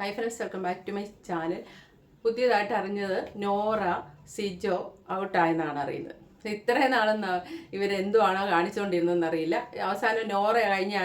Hi friends welcome back to my channel പുതിയതായിട്ട് അറിഞ്ഞത് നോറ സിജോ ഔട്ടായെന്നാണ് അറിയുന്നത്. ഇത്രയും നാളെന്ന് ഇവരെന്തുവാണോ കാണിച്ചുകൊണ്ടിരുന്നതെന്ന് അറിയില്ല അവസാനം നോറ കഴിഞ്ഞ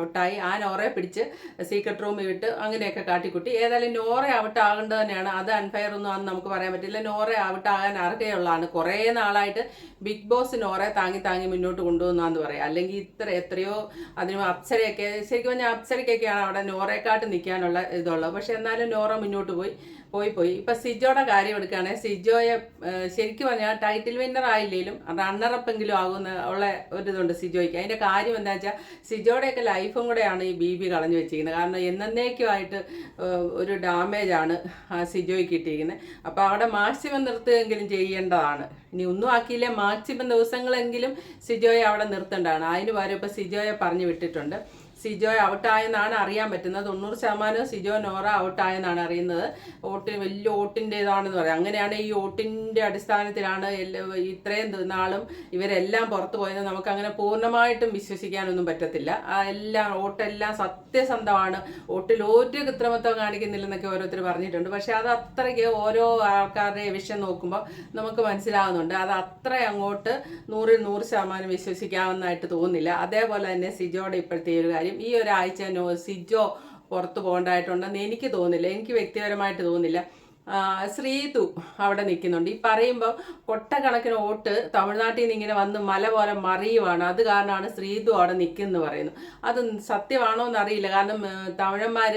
ഔട്ടായി. ആ നോറയെ പിടിച്ച് സീക്രട്ട് റൂമിൽ വിട്ട് അങ്ങനെയൊക്കെ കാട്ടിക്കുട്ടി. ഏതായാലും നോറ ഔട്ട് തന്നെയാണ്. അത് അൺഫെയർ ഒന്നും ആണെന്ന് നമുക്ക് പറയാൻ പറ്റില്ല. നോറ ഔട്ട് ആകാൻ അർഹയുള്ളതാണ് കുറേ നാളായിട്ട് ബിഗ് ബോസ് നോറെ താങ്ങി താങ്ങി മുന്നോട്ട് കൊണ്ടുവന്നാന്ന് പറയാം. അല്ലെങ്കിൽ ഇത്ര എത്രയോ അതിന് അപ്സരയൊക്കെ ശരിക്കും പറഞ്ഞാൽ അപ്സരയ്ക്കൊക്കെയാണ് അവിടെ നോറയെക്കാട്ട് നിൽക്കാനുള്ള ഇതുള്ളത്. പക്ഷെ എന്നാലും നോറ മുന്നോട്ട് പോയി. പോയി പോയി. ഇപ്പൊ സിജോയുടെ കാര്യം എടുക്കുകയാണെങ്കിൽ സിജോയെ ശരിക്കും പറഞ്ഞാൽ ടൈറ്റിൽ വിന്നർ ആയില്ലേലും റണ്ണറപ്പ് എങ്കിലും ആകുന്ന ഉള്ള ഒരു ഇതുണ്ട് സിജോയ്ക്ക്. അതിന്റെ കാര്യം എന്താ വെച്ചാൽ സിജോയുടെയൊക്കെ ലൈഫും കൂടെയാണ് ഈ ബി ബി കളഞ്ഞു വെച്ചിരിക്കുന്നത്. കാരണം എന്നേക്കുമായിട്ട് ഒരു ഡാമേജ് ആണ് സിജോയ്ക്ക് കിട്ടിയിരിക്കുന്നത്. അപ്പോൾ അവിടെ മാക്സിമം നിർത്തുകയെങ്കിലും ചെയ്യേണ്ടതാണ്. ഇനി ഒന്നും ആക്കിയില്ലേ മാക്സിമം ദിവസങ്ങളെങ്കിലും സിജോയെ അവിടെ നിർത്തേണ്ടതാണ്. അതിന് പകരം ഇപ്പോൾ സിജോയെ പറഞ്ഞു വിട്ടിട്ടുണ്ട്. സിജോ ഔട്ടായെന്നാണ് അറിയാൻ പറ്റുന്നത്. തൊണ്ണൂറ് ശതമാനം സിജോ നോറ ഔട്ടായെന്നാണ് അറിയുന്നത്. വോട്ട് വലിയ വോട്ടിന്റെതാണെന്ന് പറയാം. അങ്ങനെയാണ് ഈ വോട്ടിന്റെ അടിസ്ഥാനത്തിലാണ് ഇത്രയും നാളും ഇവരെല്ലാം പുറത്തു പോയത്. നമുക്കങ്ങനെ പൂർണമായിട്ടും വിശ്വസിക്കാനൊന്നും പറ്റത്തില്ല. എല്ലാം വോട്ടെല്ലാം സത്യസന്ധമാണ്. വോട്ടിൽ ഒരു കൃത്രിമത്വം കാണിക്കുന്നില്ലെന്നൊക്കെ ഓരോരുത്തർ പറഞ്ഞിട്ടുണ്ട്. പക്ഷേ അത് അത്രയ്ക്ക് ഓരോ ആൾക്കാരുടെ വിഷയം നോക്കുമ്പോൾ നമുക്ക് മനസ്സിലാകുന്നുണ്ട് അത് അത്ര അങ്ങോട്ട് നൂറിൽ നൂറ് ശതമാനം വിശ്വസിക്കാവുന്നതായിട്ട് തോന്നുന്നില്ല. അതേപോലെ തന്നെ സിജോയുടെ ഇപ്പോഴത്തെ ഒരു കാര്യം ഈ ഒരാഴ്ച നോ സിജോ പുറത്ത് പോകേണ്ടതായിട്ടുണ്ടെന്ന് എനിക്ക് തോന്നുന്നില്ല. എനിക്ക് വ്യക്തിപരമായിട്ട് തോന്നുന്നില്ല. ആ, ശ്രീതു അവിടെ നിൽക്കുന്നുണ്ട്. ഈ പറയുമ്പോൾ കൊട്ടക്കണക്കിന് വോട്ട് തമിഴ്നാട്ടിൽ നിന്ന് ഇങ്ങനെ വന്ന് മല പോലെ മറിയുവാണ്. അത് കാരണമാണ് ശ്രീതു അവിടെ നിൽക്കുന്നു പറയുന്നു അത് സത്യമാണോ എന്നറിയില്ല. കാരണം തമിഴന്മാർ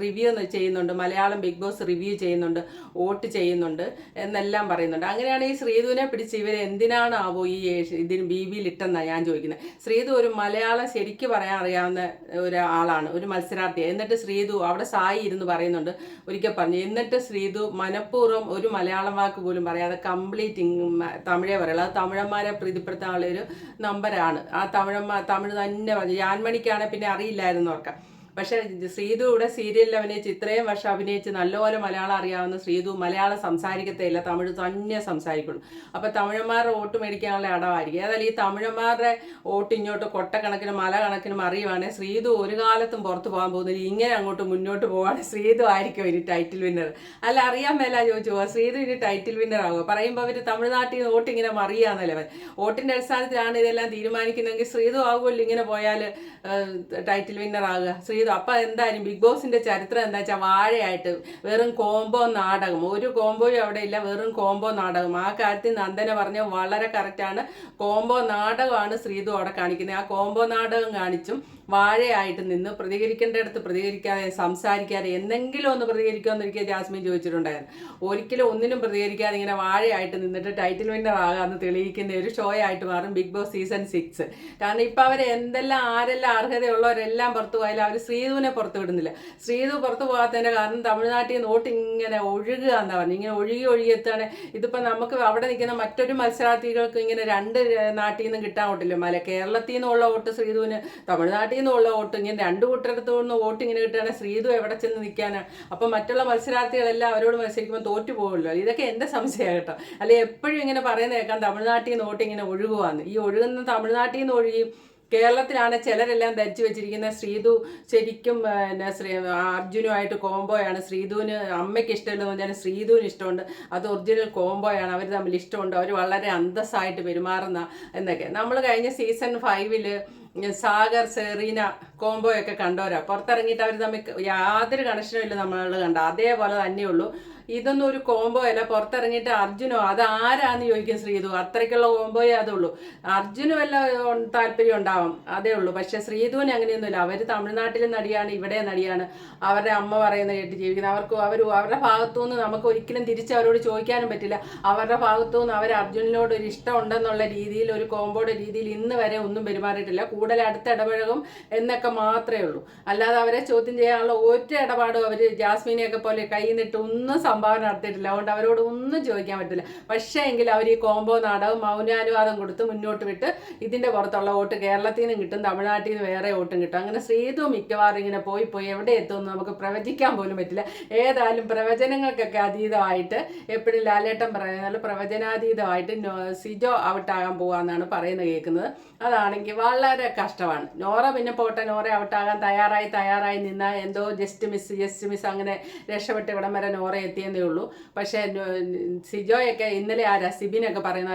റിവ്യൂ ചെയ്യുന്നുണ്ട്. മലയാളം ബിഗ് ബോസ് റിവ്യൂ ചെയ്യുന്നുണ്ട്. വോട്ട് ചെയ്യുന്നുണ്ട്. എന്നെല്ലാം പറയുന്നുണ്ട്. അങ്ങനെയാണ് ഈ ശ്രീതുവിനെ പിടിച്ച് ഇവർ എന്തിനാണാവോ ഈ ഏഷ്- ഇതിന് ബി ബിയിൽ ഇട്ടെന്നാണ് ഞാൻ ചോദിക്കുന്നത് ശ്രീതു ഒരു മലയാളം ശരിക്ക് പറയാൻ അറിയാവുന്ന ഒരാളാണ്. ഒരു മത്സരാർത്ഥിയാണ് എന്നിട്ട് ശ്രീതു അവിടെ സായി ഇരുന്ന് പറയുന്നുണ്ട്. ഒരിക്കൽ പറഞ്ഞു എന്നിട്ട് ശ്രീതു മനഃപൂർവം ഒരു മലയാളം വാക്ക് പോലും പറയാതെ കംപ്ലീറ്റ് തമിഴേ പറയുള്ളൂ. അത് തമിഴന്മാരെ പ്രീതിപ്പെടുത്താനുള്ള ഒരു നമ്പറാണ് ആ തമിഴന്മാർ തമിഴ് തന്നെ പറഞ്ഞു. ജാൻമണിക്കാണെങ്കിൽ പിന്നെ അറിയില്ലായിരുന്നു ഓർക്കാം പക്ഷേ ശ്രീതു ഇവിടെ സീരിയലിൽ അഭിനയിച്ച് ഇത്രയും വർഷം അഭിനയിച്ച് നല്ലപോലെ മലയാളം അറിയാവുന്ന ശ്രീതു മലയാളം സംസാരിക്കത്തേയില്ല തമിഴ് തന്നെ സംസാരിക്കുള്ളൂ. അപ്പോൾ തമിഴന്മാരുടെ വോട്ട് മേടിക്കാനുള്ള ഇടമായിരിക്കും. ഏതായാലും ഈ തമിഴന്മാരുടെ വോട്ട് ഇങ്ങോട്ട് കൊട്ടക്കണക്കിന് മല കണക്കിന് അറിയുവാണെങ്കിൽ ശ്രീതു ഒരു കാലത്തും പുറത്തു പോകാൻ പോകുന്നില്ല. ഇങ്ങനെ അങ്ങോട്ട് മുന്നോട്ട് പോവാണ് ശ്രീതു ആയിരിക്കും ഇനി ടൈറ്റിൽ വിന്നർ അല്ല അറിയാൻ മേല ചോദിച്ചു പോവാ. ശ്രീതു ഇനി ടൈറ്റിൽ വിന്നർ ആവുക പറയുമ്പോൾ അവർ തമിഴ്നാട്ടിൽ നിന്ന് വോട്ട് ഇങ്ങനെ മറിയാന്നല്ലേ അവൻ വോട്ടിന്റെ അടിസ്ഥാനത്തിലാണ് ഇതെല്ലാം തീരുമാനിക്കുന്നതെങ്കിൽ ശ്രീതു ആകുമല്ലോ ഇങ്ങനെ പോയാൽ ടൈറ്റിൽ വിന്നർ ആകുക ശ്രീതു അപ്പം എന്തായാലും ബിഗ് ബോസിന്റെ ചരിത്രം എന്താ വെച്ചാൽ വാഴയായിട്ട് വെറും കോംബോ നാടകം. ഒരു കോംബോയും അവിടെ ഇല്ല വെറും കോംബോ നാടകം. ആ കാര്യത്തിൽ നന്ദന പറഞ്ഞ വളരെ കറക്റ്റാണ് കോംബോ നാടകമാണ് ശ്രീതു അവിടെ കാണിക്കുന്നത്. ആ കോംബോ നാടകം കാണിച്ചും വാഴയായിട്ട് നിന്ന് പ്രതികരിക്കേണ്ടടുത്ത് പ്രതികരിക്കാതെ സംസാരിക്കാതെ എന്തെങ്കിലും ഒന്ന് പ്രതികരിക്കുമെന്ന് ഒരിക്കൽ ജാസ്മിൻ ചോദിച്ചിട്ടുണ്ടായിരുന്നു. ഒരിക്കലും ഒന്നിനും പ്രതികരിക്കാതെ ഇങ്ങനെ വാഴയായിട്ട് നിന്നിട്ട് ടൈറ്റിൽ വിന്നർ ആകാമെന്ന് തെളിയിക്കുന്ന ഒരു ഷോ ആയിട്ട് മാറും ബിഗ് ബോസ് സീസൺ സിക്സ് കാരണം ഇപ്പം അവർ എന്തെല്ലാം ആരെല്ലാം അർഹതയുള്ളവരെല്ലാം പുറത്തു പോയാലും അവർ ശ്രീധുവിനെ പുറത്തു വിടുന്നില്ല. ശ്രീധു പുറത്തു പോകാത്തതിന്റെ കാരണം തമിഴ്നാട്ടിൽ നിന്ന് വോട്ട് ഇങ്ങനെ ഒഴുകുക എന്നാ പറഞ്ഞു ഇങ്ങനെ ഒഴുകി ഒഴുകി എത്താണ് ഇതിപ്പോൾ നമുക്ക് അവിടെ നിൽക്കുന്ന മറ്റൊരു മത്സരാർത്ഥികൾക്ക് ഇങ്ങനെ രണ്ട് നാട്ടിൽ നിന്നും കിട്ടാൻ വോട്ടില്ല. മല കേരളത്തിൽ നിന്നുള്ള വോട്ട് ശ്രീധുവിന് തമിഴ്നാട്ടിൽ നിന്നുള്ള വോട്ട് ഇങ്ങനെ രണ്ട് കൂട്ടരത്ത് നിന്ന് വോട്ട് ഇങ്ങനെ കിട്ടുകയാണെങ്കിൽ ശ്രീതു എവിടെ ചെന്ന് നിൽക്കാനാണ് അപ്പം മറ്റുള്ള മത്സരാർത്ഥികളെല്ലാം അവരോട് മത്സരിക്കുമ്പോൾ തോറ്റു പോകുമല്ലോ ഇതൊക്കെ എന്റെ സംശയമാണ് കേട്ടോ. അല്ലെ എപ്പോഴും ഇങ്ങനെ പറയുന്ന കേൾക്കാം തമിഴ്നാട്ടിൽ നിന്ന് വോട്ട് ഇങ്ങനെ ഒഴുകുവാന്ന്. ഈ ഒഴുകുന്ന തമിഴ്നാട്ടിൽ നിന്ന് ഒഴുകി കേരളത്തിലാണ് ചിലരെല്ലാം ധരിച്ചു വെച്ചിരിക്കുന്ന ശ്രീതു ശരിക്കും പിന്നെ ശ്രീ അർജുനുമായിട്ട് കോംബോയാണ്. ശ്രീധുവിന് അമ്മയ്ക്ക് ഇഷ്ടമില്ലെന്ന് പറഞ്ഞാൽ ശ്രീധുവിന് ഇഷ്ടമുണ്ട്. അത് ഒറിജിനൽ കോംബോയാണ്. അവർ തമ്മിൽ ഇഷ്ടമുണ്ട്. അവർ വളരെ അന്തസ്സായിട്ട് പെരുമാറുന്ന എന്നൊക്കെ. നമ്മൾ കഴിഞ്ഞ സീസൺ ഫൈവിൽ സാഗർ സെറീന കോംബോയൊക്കെ കണ്ടവരാ. പുറത്തിറങ്ങിയിട്ട് അവർ തമ്മിൽ യാതൊരു കണക്ഷനും ഇല്ല നമ്മൾ കണ്ട. അതേപോലെ തന്നെയുള്ളൂ. ഇതൊന്നും ഒരു കോംബോ അല്ല. പുറത്തിറങ്ങിയിട്ട് അർജുനോ അത് ആരാന്ന് ചോദിക്കും ശ്രീതു. അത്രയ്ക്കുള്ള കോംബോയേ അതുള്ളൂ. അർജുനും വല്ല ഉം, താല്പര്യം ഉണ്ടാവും. അതേ ഉള്ളൂ. പക്ഷെ ശ്രീധുവിന് അങ്ങനെയൊന്നുമില്ല. അവർ തമിഴ്നാട്ടിലെ നടിയാണ് ഇവിടെ നടിയാണ്. അവരുടെ അമ്മ പറയുന്ന കേട്ട് ജീവിക്കുന്നത്. അവർക്ക് അവർ അവരുടെ ഭാഗത്തുനിന്ന് നമുക്ക് ഒരിക്കലും തിരിച്ച് അവരോട് ചോദിക്കാനും പറ്റില്ല. അവരുടെ ഭാഗത്തുനിന്ന് അവർ അർജുനോട് ഒരു ഇഷ്ടം ഉണ്ടെന്നുള്ള രീതിയിൽ ഒരു കോംബോയുടെ രീതിയിൽ ഇന്ന് വരെ ഒന്നും പെരുമാറിയിട്ടില്ല. കൂടുതൽ അടുത്ത ഇടപഴകും എന്നൊക്കെ മാത്രമേ ഉള്ളൂ. അല്ലാതെ അവരെ ചോദ്യം ചെയ്യാനുള്ള ഒറ്റ ഇടപാടും അവർ ജാസ്മിനെയൊക്കെ പോലെ കൈ നിട്ട് ഒന്നും സംഭാവന നടത്തിയിട്ടില്ല. അതുകൊണ്ട് അവരോട് ഒന്നും ചോദിക്കാൻ പറ്റില്ല പക്ഷേ എങ്കിൽ അവർ ഈ കോംബോ നാടകം മൗനാനുവാദം കൊടുത്ത് മുന്നോട്ട് വിട്ട് ഇതിന്റെ പുറത്തുള്ള വോട്ട് കേരളത്തിൽ നിന്നും കിട്ടും തമിഴ്നാട്ടിൽ നിന്ന് വേറെ വോട്ടും കിട്ടും. അങ്ങനെ ശ്രീതു മിക്കവാറും ഇങ്ങനെ പോയി പോയി എവിടെ എത്തുമെന്ന് നമുക്ക് പ്രവചിക്കാൻ പോലും പറ്റില്ല. ഏതായാലും പ്രവചനങ്ങൾക്കൊക്കെ അതീതമായിട്ട് എപ്പോഴും ലാലേട്ടൻ പറയുന്നത് പ്രവചനാതീതമായിട്ട് സിജോ ഔട്ടാകാൻ പോകാമെന്നാണ് പറയുന്നത് കേൾക്കുന്നത്. അതാണെങ്കിൽ വളരെ കഷ്ടമാണ്. നോറ പിന്നെ പോട്ടെ നോറ ഔട്ടാകാൻ തയ്യാറായി തയ്യാറായി നിന്ന എന്തോ ജസ്റ്റ് മിസ് ജസ്റ്റ് മിസ് അങ്ങനെ രക്ഷപ്പെട്ട് ഇവിടം വരെ നോറ എത്തിയെന്നേ ഉള്ളൂ. പക്ഷേ സിജോയൊക്കെ ഇന്നലെ ആ സിബിനൊക്കെ പറയുന്ന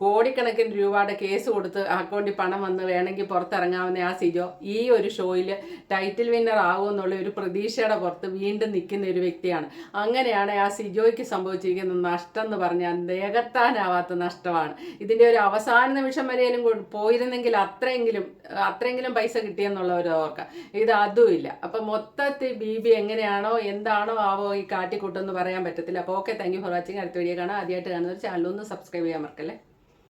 കോടിക്കണക്കിന് രൂപയുടെ കേസ് കൊടുത്ത് അക്കൗണ്ടിൽ പണം വന്ന് വേണമെങ്കിൽ പുറത്തിറങ്ങാവുന്ന ആ സിജോ ഈ ഒരു ഷോയിൽ ടൈറ്റിൽ വിന്നർ ആകുമെന്നുള്ള ഒരു പ്രതീക്ഷയുടെ പുറത്ത് വീണ്ടും നിൽക്കുന്ന ഒരു വ്യക്തിയാണ്. അങ്ങനെയാണ് ആ സിജോയ്ക്ക് സംഭവിച്ചിരിക്കുന്ന നഷ്ടം എന്ന് പറഞ്ഞാൽ നികത്താനാവാത്ത നഷ്ടമാണ്. ഇതിന്റെ ഒരു അവസാന നിമിഷം വരെയും പോയിരുന്നെങ്കിൽ അത്രയെങ്കിലും അത്രയെങ്കിലും പൈസ കിട്ടിയെന്നുള്ള ഒരു ഓർക്കാം. ഇത് അതുമില്ല അപ്പം മൊത്തത്തിൽ ബി ബി എങ്ങനെയാണോ എന്താണോ ആവോ ഈ കാട്ടിക്കൂട്ടെന്ന് പറയാൻ പറ്റത്തില്ല. അപ്പോൾ okay thank you for watching അടുത്ത വീഡിയോ കാണാം. ആദ്യമായിട്ട് കാണുന്ന ഒരു ചാനലൊന്ന് സബ്സ്ക്രൈബ് ചെയ്യാൻ മറക്കല്ലേ?